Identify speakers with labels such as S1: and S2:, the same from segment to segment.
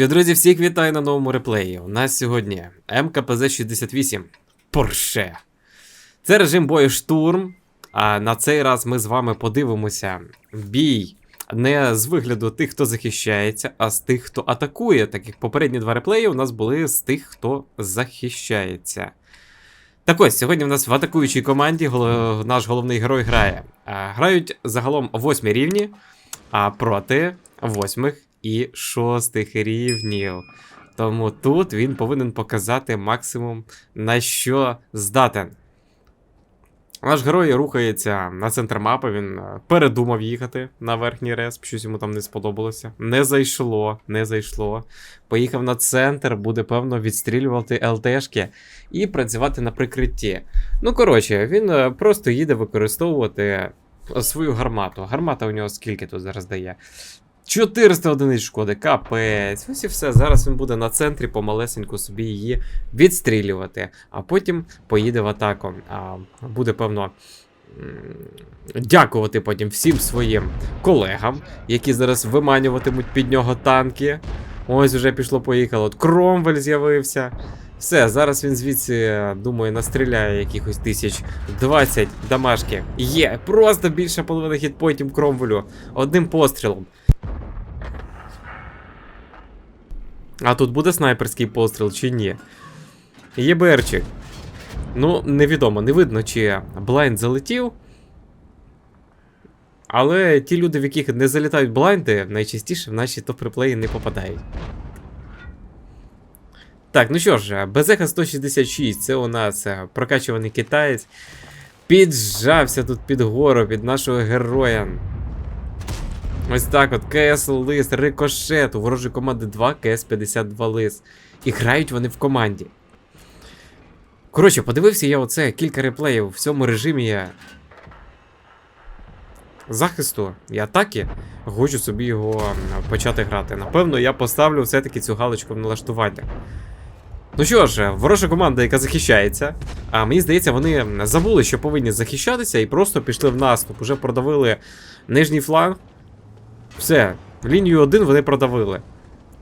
S1: Що, друзі, всіх вітаю на новому реплеї. У нас сьогодні МКПЗ-68 Порше. Це режим бою штурм. А на цей раз ми з вами подивимося бій не з вигляду тих, хто захищається, а з тих, хто атакує. Так як попередні два реплеї у нас були з тих, хто захищається. Так ось, сьогодні в нас в атакуючій команді голо- наш головний герой грає. А, Грають загалом восьмі рівні, а проти восьмих і шостих рівнів. Тому тут він повинен показати максимум на що здатен. Наш герой рухається на центр мапи, він е, передумав їхати на верхній респ, щось йому там не сподобалося. Не зайшло, не зайшло. Поїхав на центр, буде певно відстрілювати ЛТшки і працювати на прикритті. Ну, коротше, він е, просто їде використовувати свою гармату. Гармата у нього скільки тут зараз дає? 400 одиниць шкоди, капець. Ось і все. Зараз він буде на центрі помалесеньку собі її відстрілювати, а потім поїде в атаку. А, буде, певно. Дякувати потім всім своїм колегам, які зараз виманюватимуть під нього танки. Ось вже пішло-поїхало. От Кромвель з'явився. Все, зараз він звідси, думаю, настріляє якихось тисяч 20 дамашки. Є, просто більше половини хітпоінтів Кромвелю. Одним пострілом. А тут буде снайперський постріл чи ні? ЄБРчик. Ну, невідомо, не видно, чи блайнд залетів. Але ті люди, в яких не залітають блайнди, найчастіше в наші топ-реплеї не попадають. Так, ну що ж, Безеха 166, це у нас е, прокачуваний китаєць. Піджався тут під гору, під нашого героя. Ось так от, КС лист, рикошет, у ворожої команди 2, КС 52 лист. І грають вони в команді. Коротше, подивився я оце кілька реплеїв в цьому режимі захисту і атаки. Хочу собі його почати грати. Напевно, я поставлю все-таки цю галочку в налаштування. Ну що ж, ворожа команда, яка захищається. А мені здається, вони забули, що повинні захищатися, і просто пішли в наступ. Уже продавили нижній фланг. Все, лінію 1 вони продавили.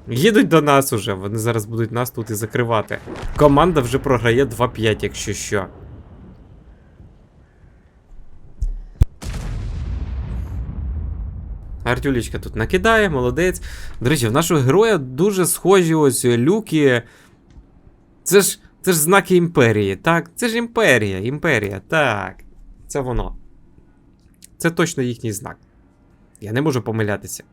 S1: Їдуть до нас уже, вони зараз будуть нас тут і закривати. Команда вже програє 2-5, якщо що. Артюлічка тут накидає, молодець. До речі, в нашого героя дуже схожі ось люки. Це ж це ж знаки імперії, так? Це ж імперія, імперія, так. Це воно. Це точно їхній знак. Я не можу помилятися.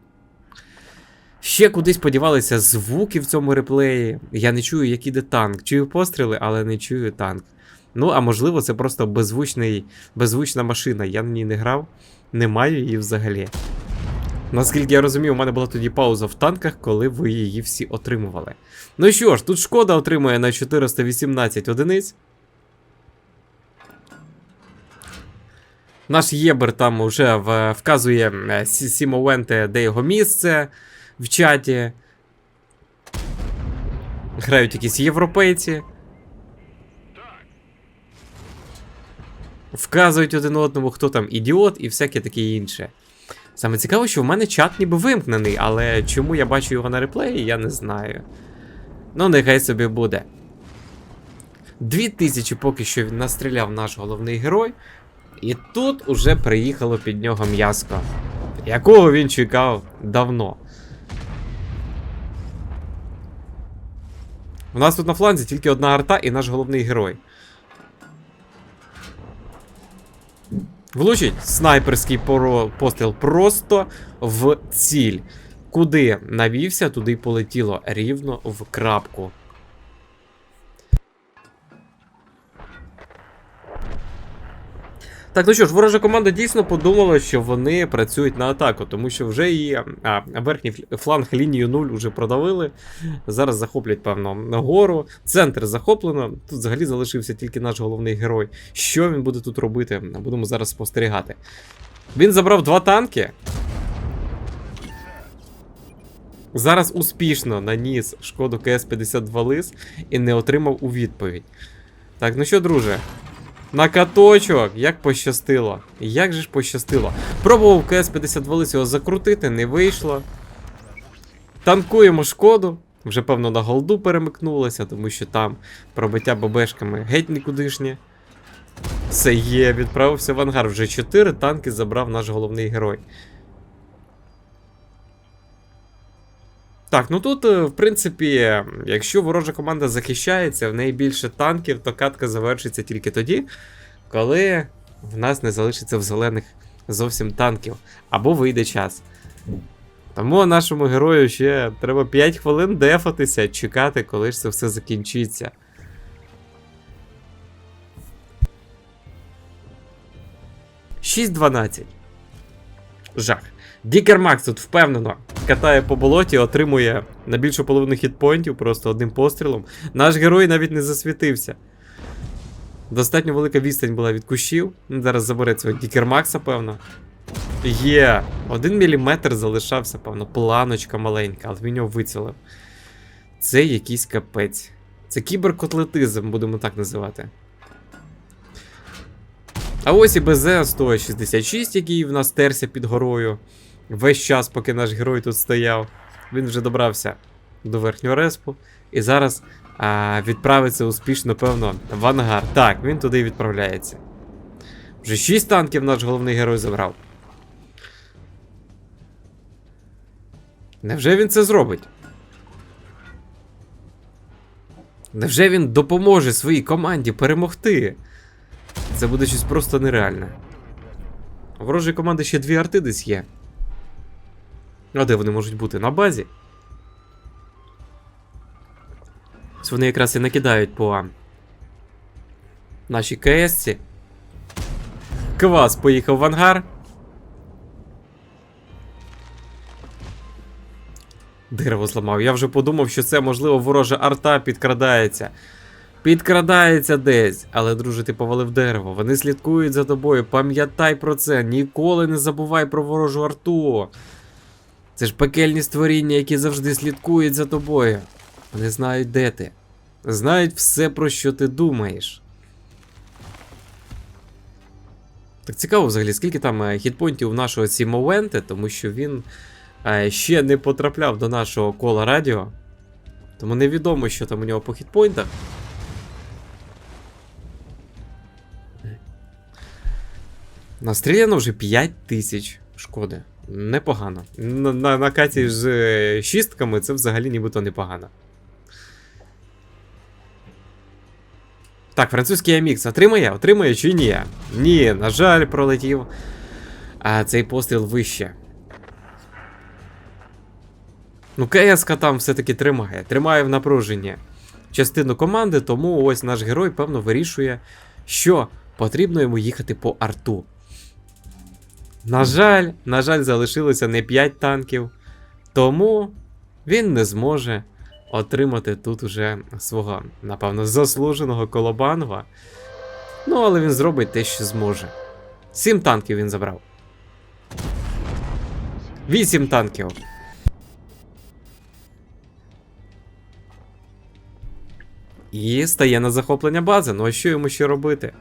S1: Ще кудись подівалися звуки в цьому реплеї. Я не чую, як іде танк. Чую постріли, але не чую танк. Ну, а можливо, це просто беззвучний, беззвучна машина. Я на ній не грав, не маю її взагалі. Наскільки я розумію, у мене була тоді пауза в танках, коли ви її всі отримували. Ну що ж, тут шкода отримує на 418 одиниць. Наш Єбер там вже вказує е, Сі- Сімовенте, де його місце в чаті. Грають якісь європейці. Вказують один одному, хто там ідіот і всяке таке інше. Саме цікаво, що в мене чат ніби вимкнений, але чому я бачу його на реплеї, я не знаю. Ну, нехай собі буде. Дві тисячі поки що він настріляв наш головний герой. І тут уже приїхало під нього м'яско, якого він чекав давно. У нас тут на фланзі тільки одна арта і наш головний герой. Влучить снайперський постріл просто в ціль. Куди навівся, туди полетіло рівно в крапку. Так, ну що ж, ворожа команда дійсно подумала, що вони працюють на атаку, тому що вже і а, верхній фланг лінію 0 вже продавили. Зараз захоплять, певно, нагору. Центр захоплено. Тут взагалі залишився тільки наш головний герой. Що він буде тут робити? Будемо зараз спостерігати. Він забрав два танки. Зараз успішно наніс шкоду КС-52 лис і не отримав у відповідь. Так, ну що, друже? На каточок, як пощастило. Як же ж пощастило. Пробував КС-52 лис закрутити, не вийшло. Танкуємо шкоду. Вже, певно, на голду перемикнулося, тому що там пробиття бабешками геть нікудишнє. Все є, відправився в ангар. Вже 4 танки забрав наш головний герой. Так, ну тут, е, в принципі, якщо ворожа команда захищається, в неї більше танків, то катка завершиться тільки тоді, коли в нас не залишиться в зелених зовсім танків. Або вийде час. Тому нашому герою ще треба 5 хвилин дефатися, чекати, коли ж це все закінчиться. Шість 12. Жах. Дікер Макс тут впевнено катає по болоті, отримує на більшу половину хітпоінтів просто одним пострілом. Наш герой навіть не засвітився. Достатньо велика відстань була від кущів. Зараз забере цього Дікер Макса, певно. Є. Один міліметр залишався, певно, планочка маленька, але він його вицілив. Це якийсь капець. Це кіберкотлетизм, будемо так називати. А ось і БЗ-166, який в нас терся під горою. Весь час, поки наш герой тут стояв, він вже добрався до верхнього респу. І зараз а, відправиться успішно, певно, в ангар. Так, він туди і відправляється. Вже 6 танків наш головний герой забрав. Невже він це зробить? Невже він допоможе своїй команді перемогти? Це буде щось просто нереальне. У ворожої команди ще дві арти десь є. А де вони можуть бути? На базі? Ось вони якраз і накидають по нашій КСці. Квас поїхав в ангар. Дерево зламав. Я вже подумав, що це, можливо, ворожа арта підкрадається. Підкрадається десь, але, друже, ти повалив дерево. Вони слідкують за тобою. Пам'ятай про це. Ніколи не забувай про ворожу арту. Це ж пекельні створіння, які завжди слідкують за тобою. Вони знають, де ти. Знають все, про що ти думаєш. Так цікаво взагалі, скільки там е, хітпойнтів у нашого Сімовенте, тому що він е, ще не потрапляв до нашого кола радіо. Тому невідомо, що там у нього по хітпойнтах. Настріляно вже 5 тисяч шкоди. Непогано. На, на, на каті з е, шістками це взагалі нібито непогано. Так, французький амікс отримає? Отримає чи ні? Ні, на жаль, пролетів. А цей постріл вище. Ну, КСК там все-таки тримає. Тримає в напруженні частину команди, тому ось наш герой, певно, вирішує, що потрібно йому їхати по арту. На жаль, на жаль, залишилося не 5 танків, тому він не зможе отримати тут уже свого, напевно, заслуженого колобанга. Ну, але він зробить те, що зможе. 7 танків він забрав. 8 танків. І стає на захоплення бази. Ну а що йому ще робити?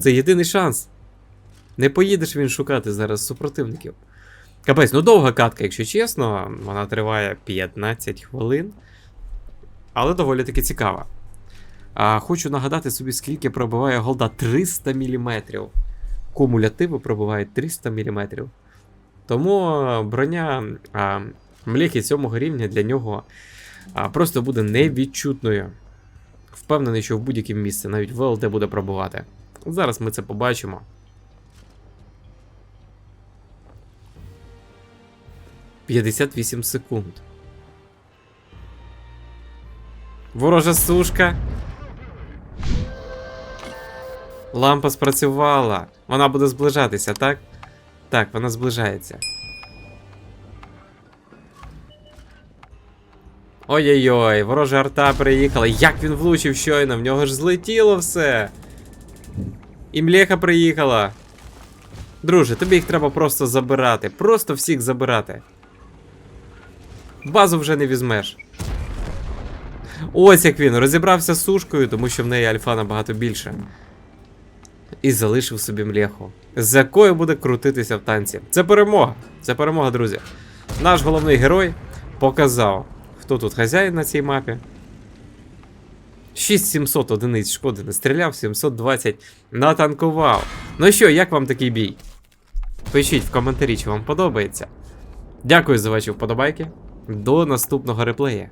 S1: Це єдиний шанс. Не поїдеш він шукати зараз супротивників. Капець, ну довга катка, якщо чесно, вона триває 15 хвилин. Але доволі таки цікава. А, Хочу нагадати собі, скільки пробиває голда 300 мм. Кумулятиви пробивають 300 мм. Тому броня а, мліхи цього рівня для нього а, просто буде невідчутною. Впевнений, що в будь-якому місці, навіть ВЛД буде пробувати. Зараз ми це побачимо. П'ятдесят вісім секунд. Ворожа сушка. Лампа спрацювала. Вона буде зближатися, так? Так, вона зближається. Ой-ой-ой, ворожа арта приїхала. Як він влучив щойно, в нього ж злетіло все. І млеха приїхала. Друже, тобі їх треба просто забирати. Просто всіх забирати. Базу вже не візьмеш. Ось як він розібрався з сушкою, тому що в неї альфа набагато більше. І залишив собі млеху, з якою буде крутитися в танці. Це перемога. Це перемога, друзі. Наш головний герой показав, Хто тут хазяїн на цій мапі? 6700 одиниць шкоди не стріляв, 720 натанкував. Ну що, як вам такий бій? Пишіть в коментарі, чи вам подобається. Дякую за ваші вподобайки. До наступного реплея.